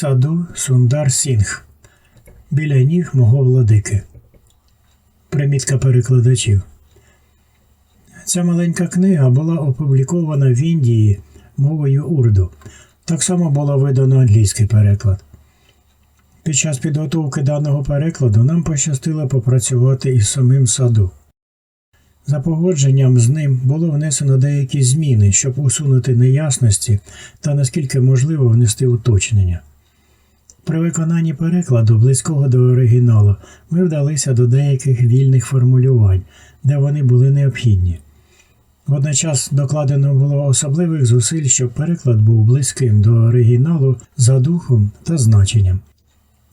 Саду Сундар Сінг. Біля ніг мого владики. Примітка перекладачів. Ця маленька книга була опублікована в Індії мовою урду. Так само було видано англійський переклад. Під час підготовки даного перекладу нам пощастило попрацювати із самим саду. За погодженням з ним було внесено деякі зміни, щоб усунути неясності та наскільки можливо внести уточнення. При виконанні перекладу, близького до оригіналу, ми вдалися до деяких вільних формулювань, де вони були необхідні. Водночас докладено було особливих зусиль, щоб переклад був близьким до оригіналу за духом та значенням.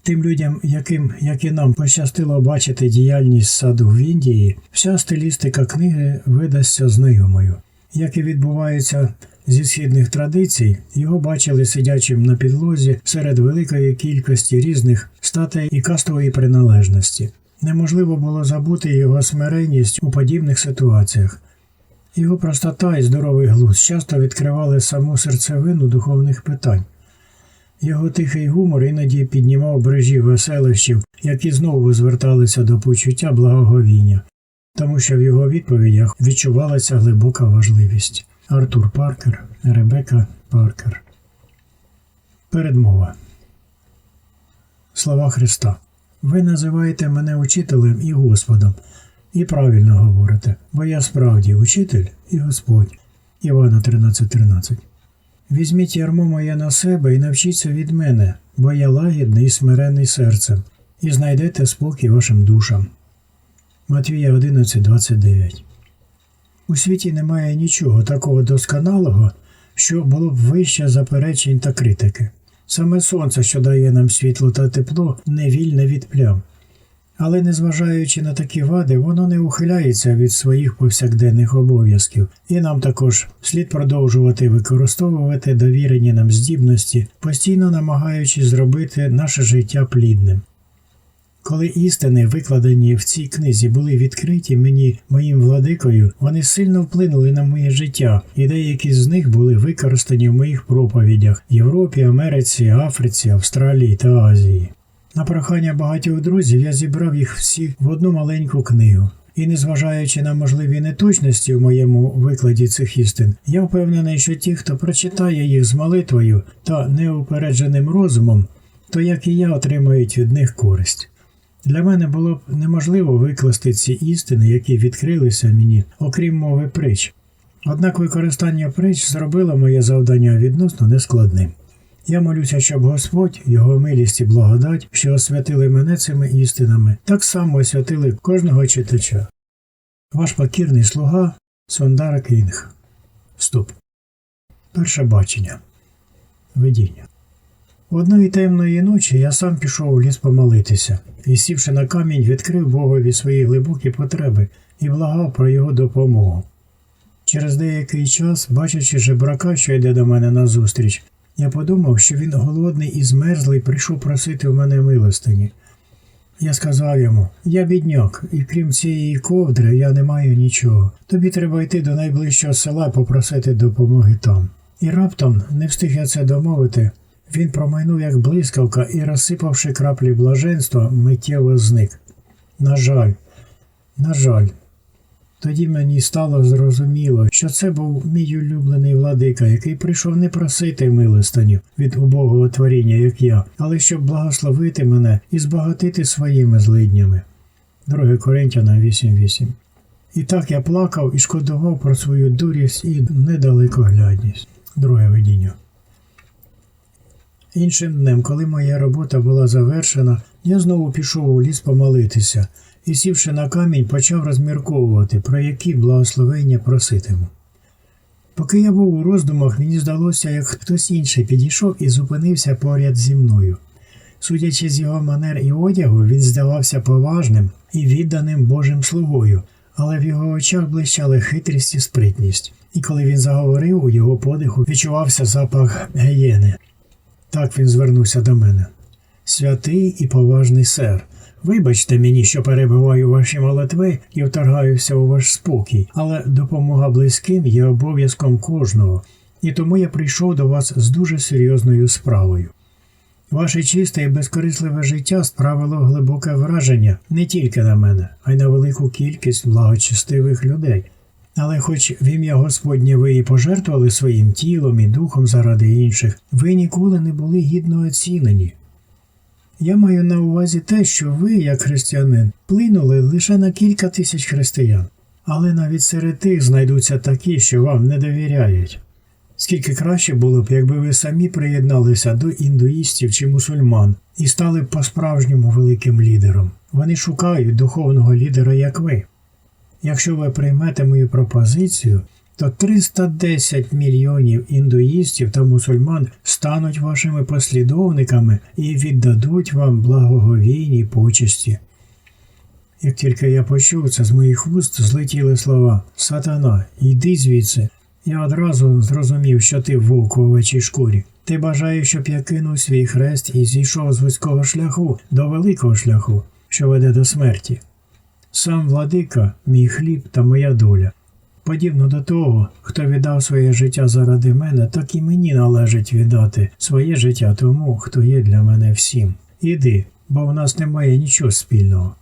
Тим людям, яким, як і нам, пощастило бачити діяльність саду в Індії, вся стилістика книги видасться знайомою. Як і відбувається зі східних традицій, його бачили сидячим на підлозі серед великої кількості різних статей і кастової приналежності. Неможливо було забути його смиренність у подібних ситуаціях. Його простота і здоровий глузд часто відкривали саму серцевину духовних питань. Його тихий гумор іноді піднімав брижі веселищів, які знову зверталися до почуття благоговіння, тому що в його відповідях відчувалася глибока важливість. Артур Паркер, Ребека Паркер. Передмова. Слова Христа. Ви називаєте мене учителем і Господом, і правильно говорите, бо я справді учитель і Господь. Івана 13.13. 13. Візьміть ярмо моє на себе і навчіться від мене, бо я лагідний і смирений серцем, і знайдете спокій вашим душам. Матвія 11.29 У світі немає нічого такого досконалого, що було б вище заперечень та критики. Саме сонце, що дає нам світло та тепло, не вільне від плям. Але незважаючи на такі вади, воно не ухиляється від своїх повсякденних обов'язків, і нам також слід продовжувати використовувати довірені нам здібності, постійно намагаючись зробити наше життя плідним. Коли істини, викладені в цій книзі, були відкриті мені моїм владикою, вони сильно вплинули на моє життя, і деякі з них були використані в моїх проповідях Європі, Америці, Африці, Австралії та Азії. На прохання багатьох друзів я зібрав їх всі в одну маленьку книгу. І незважаючи на можливі неточності в моєму викладі цих істин, я впевнений, що ті, хто прочитає їх з молитвою та неупередженим розумом, то як і я отримають від них користь. Для мене було б неможливо викласти ці істини, які відкрилися мені, окрім мови притч. Однак використання притч зробило моє завдання відносно нескладним. Я молюся, щоб Господь, Його милість і благодать, що освятили мене цими істинами, так само освятили кожного читача. Ваш покірний слуга Сондара Кінг. Вступ. Перше бачення. Видіння. Одної темної ночі я сам пішов у ліс помолитися і, сівши на камінь, відкрив Богові свої глибокі потреби і благав про його допомогу. Через деякий час, бачачи жебрака, що йде до мене назустріч, я подумав, що він голодний і змерзлий прийшов просити в мене милостині. Я сказав йому я бідняк, і крім цієї ковдри, я не маю нічого. Тобі треба йти до найближчого села попросити допомоги там. І раптом, не встиг я це домовити, він промайнув як блискавка і, розсипавши краплі блаженства, миттєво зник. На жаль, на жаль. Тоді мені стало зрозуміло, що це був мій улюблений владика, який прийшов не просити милостиню від убогого творіння, як я, але щоб благословити мене і збагатити своїми злиднями. 2 Коринтяна 8.8 І так я плакав і шкодував про свою дурість і недалекоглядність. Друге видіння. Іншим днем, коли моя робота була завершена, я знову пішов у ліс помолитися і, сівши на камінь, почав розмірковувати, про які благословення проситиму. Поки я був у роздумах, мені здалося, як хтось інший підійшов і зупинився поряд зі мною. Судячи з його манер і одягу, він здавався поважним і відданим Божим слугою, але в його очах блищали хитрість і спритність, і коли він заговорив, у його подиху відчувався запах геєни. Так він звернувся до мене. Святий і поважний сер, Вибачте мені, що перебиваю ваші молитви і вторгаюся у ваш спокій, але допомога близьким є обов'язком кожного, і тому я прийшов до вас з дуже серйозною справою. Ваше чисте і безкорисливе життя справило глибоке враження не тільки на мене, а й на велику кількість благочестивих людей. Але хоч в ім'я Господнє ви і пожертвували своїм тілом і духом заради інших, ви ніколи не були гідно оцінені. Я маю на увазі те, що ви, як християнин, вплинули лише на кілька тисяч християн, але навіть серед тих знайдуться такі, що вам не довіряють. Скільки краще було б, якби ви самі приєдналися до індуїстів чи мусульман і стали по-справжньому великим лідером. Вони шукають духовного лідера, як ви. Якщо ви приймете мою пропозицію, то 310 мільйонів індуїстів та мусульман стануть вашими послідовниками і віддадуть вам благоговійні почесті. Як тільки я почув це з моїх вуст, злетіли слова Сатана, йди звідси. Я одразу зрозумів, що ти вовк в овечій шкурі. Ти бажаєш, щоб я кинув свій хрест і зійшов з вузького шляху до великого шляху, що веде до смерті. Сам владика, мій хліб та моя доля. Подібно до того, хто віддав своє життя заради мене, так і мені належить віддати своє життя тому, хто є для мене всім. Іди, бо в нас немає нічого спільного.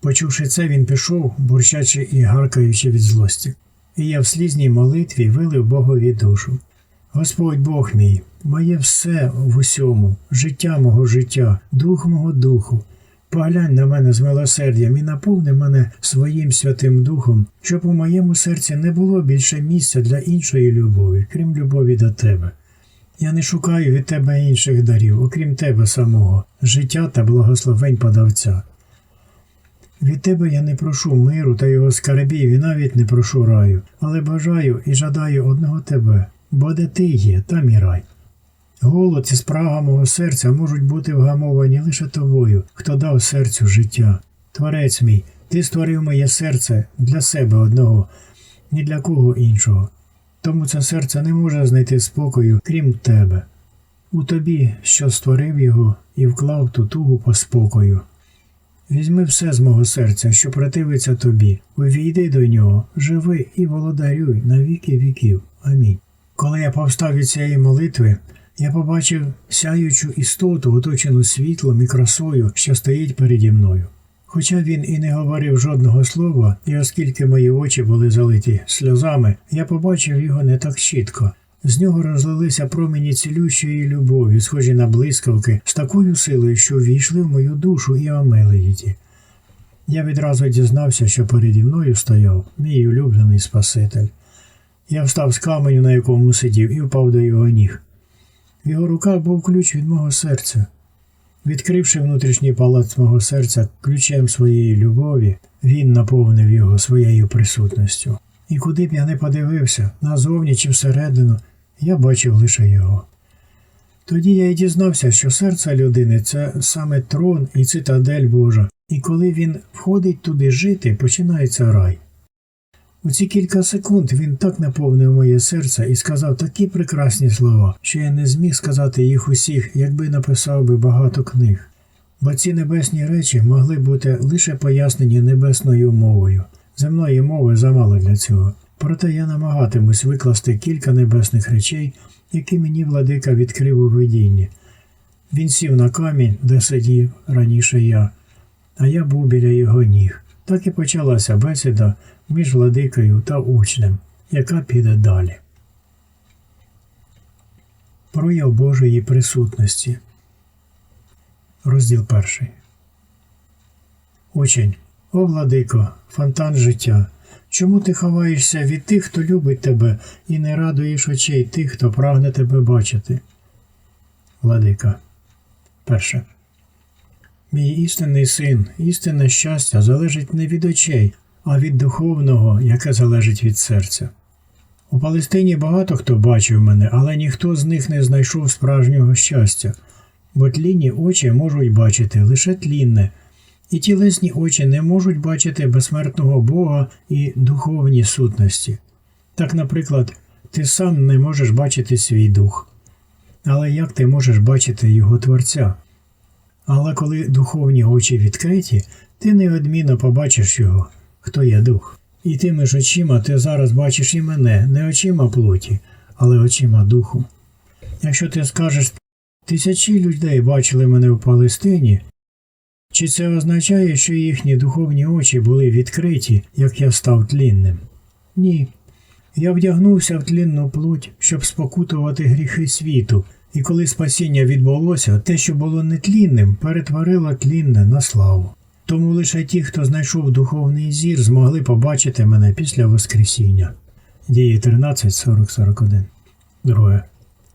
Почувши це, він пішов, бурчачи і гаркаючи від злості. І я в слізній молитві вилив Богові душу. Господь Бог мій, моє все в усьому, життя мого життя, дух мого духу. Поглянь на мене з милосердям і наповни мене своїм святим духом, щоб у моєму серці не було більше місця для іншої любові, крім любові до тебе. Я не шукаю від тебе інших дарів, окрім тебе самого, життя та благословень подавця. Від тебе я не прошу миру та його скарбів і навіть не прошу раю, але бажаю і жадаю одного тебе, бо де ти є, там і рай. Голод і спрага мого серця можуть бути вгамовані лише тобою, хто дав серцю життя. Творець мій, ти створив моє серце для себе одного, ні для кого іншого. Тому це серце не може знайти спокою, крім тебе. У тобі, що створив його і вклав ту тугу по спокою. Візьми все з мого серця, що противиться тобі, увійди до нього, живи і володарюй на віки віків. Амінь. Коли я повстав від цієї молитви, я побачив сяючу істоту, оточену світлом і красою, що стоїть переді мною. Хоча він і не говорив жодного слова, і оскільки мої очі були залиті сльозами, я побачив його не так чітко. З нього розлилися промені цілющої любові, схожі на блискавки, з такою силою, що ввійшли в мою душу і омили її. Я відразу дізнався, що переді мною стояв мій улюблений Спаситель. Я встав з каменю, на якому сидів, і впав до його ніг. В його руках був ключ від мого серця. Відкривши внутрішній палац мого серця ключем своєї любові, він наповнив його своєю присутністю. І куди б я не подивився, назовні чи всередину, я бачив лише його. Тоді я й дізнався, що серце людини це саме трон і цитадель Божа, і коли він входить туди жити, починається рай. У ці кілька секунд він так наповнив моє серце і сказав такі прекрасні слова, що я не зміг сказати їх усіх, якби написав би багато книг. Бо ці небесні речі могли бути лише пояснені небесною мовою. Земної мови замало для цього. Проте я намагатимусь викласти кілька небесних речей, які мені владика відкрив у видінні. Він сів на камінь, де сидів раніше я, а я був біля його ніг. Так і почалася бесіда між владикою та учнем, яка піде далі. Прояв Божої присутності. Розділ перший. Учень. О, владико, фонтан життя. Чому ти ховаєшся від тих, хто любить тебе, і не радуєш очей тих, хто прагне тебе бачити? Владика. Перше. Мій істинний син, істинне щастя залежить не від очей, а від духовного, яке залежить від серця. У Палестині багато хто бачив мене, але ніхто з них не знайшов справжнього щастя, бо тлінні очі можуть бачити лише тлінне, і тілесні очі не можуть бачити безсмертного Бога і духовні сутності. Так, наприклад, ти сам не можеш бачити свій дух. Але як ти можеш бачити його Творця? Але коли духовні очі відкриті, ти неодмінно побачиш його, хто є дух. І тими ж очима ти зараз бачиш і мене, не очима плоті, але очима духу. Якщо ти скажеш Тисячі людей бачили мене в Палестині. Чи це означає, що їхні духовні очі були відкриті, як я став тлінним? Ні. Я вдягнувся в тлінну плоть, щоб спокутувати гріхи світу, і коли спасіння відбулося, те, що було нетлінним, перетворило тлінне на славу. Тому лише ті, хто знайшов духовний зір, змогли побачити мене після Воскресіння. Дії 13, 40, 41. Друге.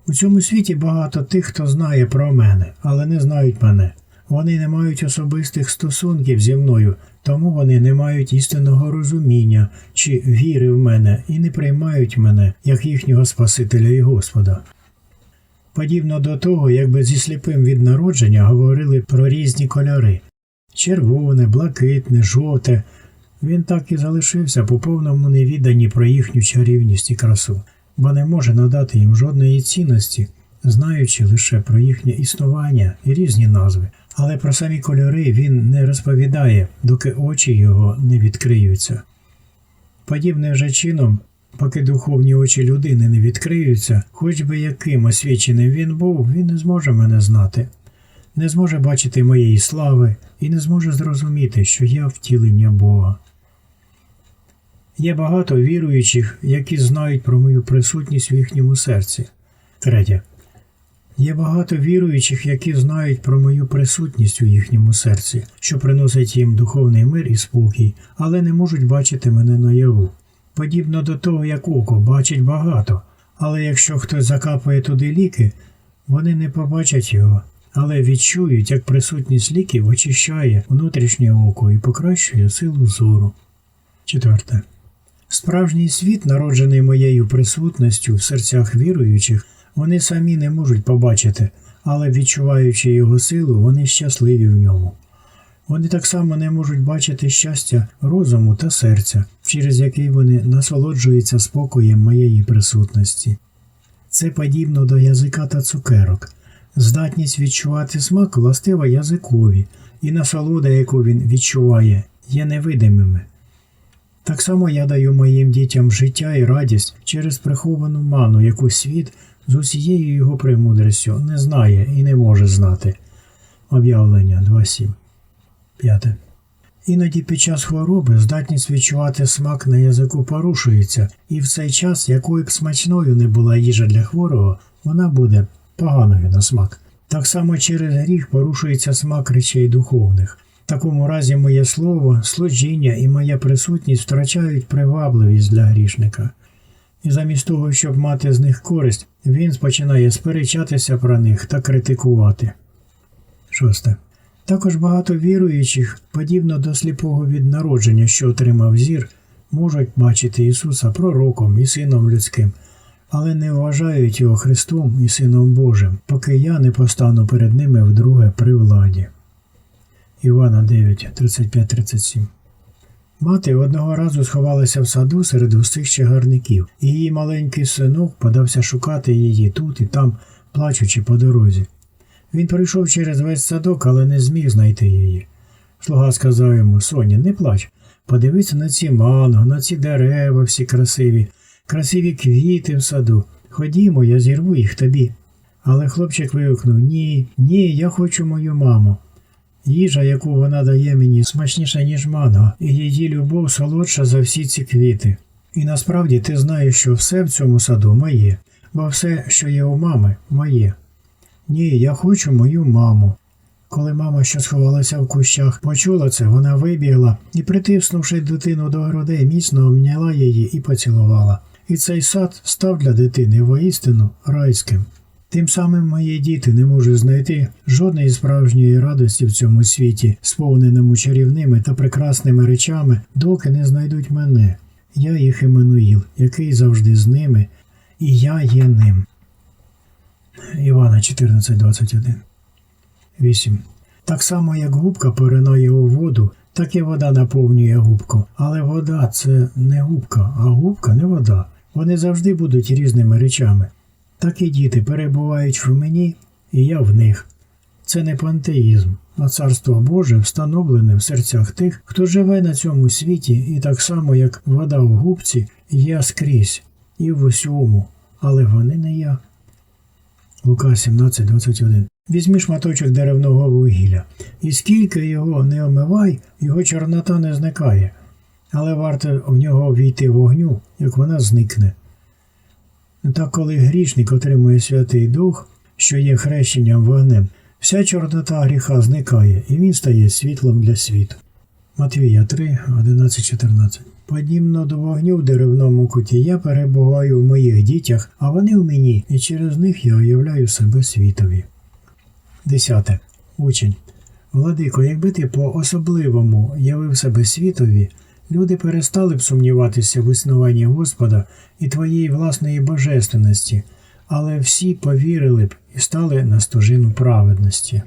У цьому світі багато тих, хто знає про мене, але не знають мене. Вони не мають особистих стосунків зі мною, тому вони не мають істинного розуміння чи віри в мене і не приймають мене як їхнього Спасителя і Господа. Подібно до того, якби зі сліпим від народження говорили про різні кольори червоне, блакитне, жовте. Він так і залишився по повному невіданні про їхню чарівність і красу, бо не може надати їм жодної цінності, знаючи лише про їхнє існування і різні назви. Але про самі кольори він не розповідає, доки очі його не відкриються. Подібним же чином, поки духовні очі людини не відкриються, хоч би яким освіченим він був, він не зможе мене знати, не зможе бачити моєї слави і не зможе зрозуміти, що я втілення Бога. Є багато віруючих, які знають про мою присутність в їхньому серці. Третє. Є багато віруючих, які знають про мою присутність у їхньому серці, що приносить їм духовний мир і спокій, але не можуть бачити мене наяву. Подібно до того, як око бачить багато, але якщо хтось закапає туди ліки, вони не побачать його, але відчують, як присутність ліків очищає внутрішнє око і покращує силу зору. Четверте. Справжній світ, народжений моєю присутністю в серцях віруючих, вони самі не можуть побачити, але відчуваючи його силу, вони щасливі в ньому. Вони так само не можуть бачити щастя розуму та серця, через який вони насолоджуються спокоєм моєї присутності. Це подібно до язика та цукерок. Здатність відчувати смак властива язикові, і насолода, яку він відчуває, є невидимими. Так само я даю моїм дітям життя і радість через приховану ману, яку світ з усією його премудрістю не знає і не може знати. Об'явлення 2.7. 5. Іноді під час хвороби здатність відчувати смак на язику порушується, і в цей час, якою б смачною не була їжа для хворого, вона буде поганою на смак. Так само через гріх порушується смак речей духовних. В такому разі моє слово, служіння і моя присутність втрачають привабливість для грішника. І замість того, щоб мати з них користь, він починає сперечатися про них та критикувати. Шосте. Також багато віруючих, подібно до сліпого від народження, що отримав зір, можуть бачити Ісуса пророком і Сином людським, але не вважають його Христом і Сином Божим, поки я не постану перед ними вдруге при владі. Івана 9, 35-37 Мати одного разу сховалася в саду серед густих чагарників, і її маленький синок подався шукати її тут і там, плачучи по дорозі. Він прийшов через весь садок, але не зміг знайти її. Слуга сказав йому Соня, не плач. Подивися на ці манго, на ці дерева всі красиві, красиві квіти в саду. Ходімо, я зірву їх тобі. Але хлопчик вигукнув Ні, ні, я хочу мою маму. Їжа, яку вона дає мені, смачніша, ніж манго, і її любов солодша за всі ці квіти. І насправді ти знаєш, що все в цьому саду моє, бо все, що є у мами, моє. Ні, я хочу мою маму. Коли мама, що сховалася в кущах, почула це, вона вибігла і, притиснувши дитину до грудей, міцно обняла її і поцілувала. І цей сад став для дитини воістину райським. Тим самим мої діти не можуть знайти жодної справжньої радості в цьому світі, сповненому чарівними та прекрасними речами, доки не знайдуть мене. Я їх Еммануїл, який завжди з ними, і я є ним. Івана 14.21 8. Так само, як губка поринає у воду, так і вода наповнює губку. Але вода це не губка, а губка не вода. Вони завжди будуть різними речами. Так і діти перебувають в мені, і я в них. Це не пантеїзм, а царство Боже встановлене в серцях тих, хто живе на цьому світі, і так само, як вода в губці, я скрізь і в усьому, але вони не я. Лука 17, 21. Візьми шматочок деревного вугілля, і скільки його не омивай, його чорнота не зникає. Але варто в нього війти вогню, як вона зникне. Так коли грішник отримує Святий Дух, що є хрещенням вогнем, вся чорнота гріха зникає, і він стає світлом для світу. Матвія 3, 11, 14. Подібно до вогню в деревному куті я перебуваю в моїх дітях, а вони в мені, і через них я уявляю себе світові. 10. Учень. Владико, якби ти по-особливому явив себе світові, люди перестали б сумніватися в існуванні Господа і твоєї власної божественності, але всі повірили б і стали на стожину праведності.